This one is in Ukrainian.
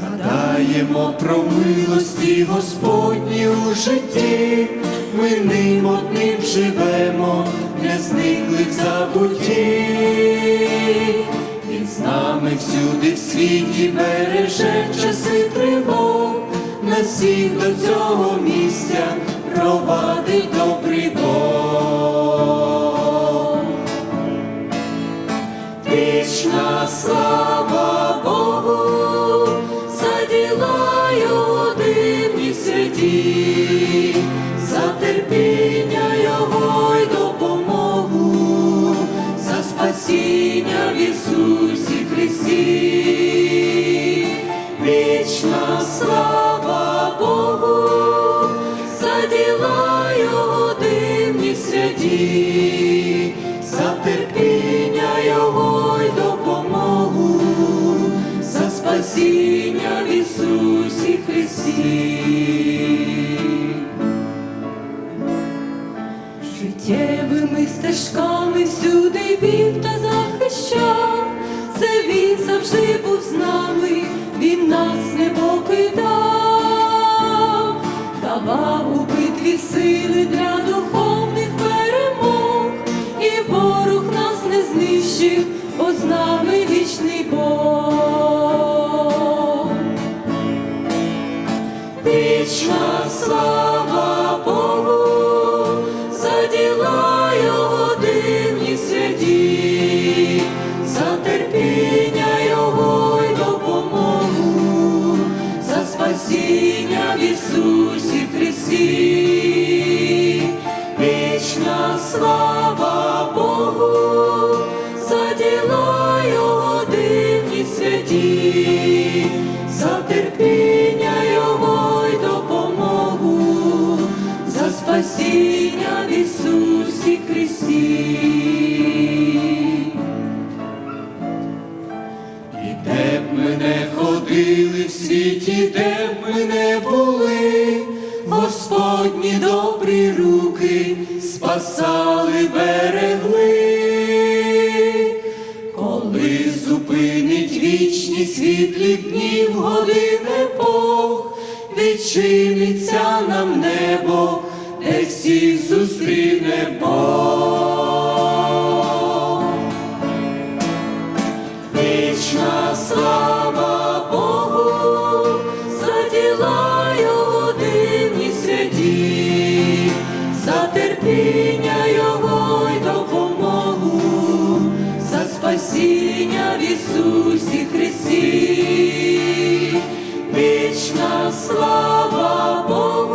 Знаємо про милості Господні у житті, ми ним одним живемо, не зникли в забутті. Він з нами всюди в світі береже часи тривог, нас всіх до цього місця провадить добрий Бог. Ісусі Христі. Вічна слава Богу, за діла його дивні святі, за терпіння його й допомогу, за спасіння в Ісусі Христі. Життєвими стежками покидав, давав у битві сили для духовних перемог, і ворог нас не знищив, бо з нами вічний Бог. Вічна слава Богу, Ісусі Христі. Вічна слава Богу, за діла його дивні святі, за терпіння допомогу, за спасіння в Ісусі Христі. І де б ми ходили в світі, де б ми не були, спасали, берегли, коли зупинить вічні світлі днів годин епох, відчиниться нам небо, де всіх зустріне Бог. Вічна слава спасіння в Ісусі Христі. Вічна слава Богу,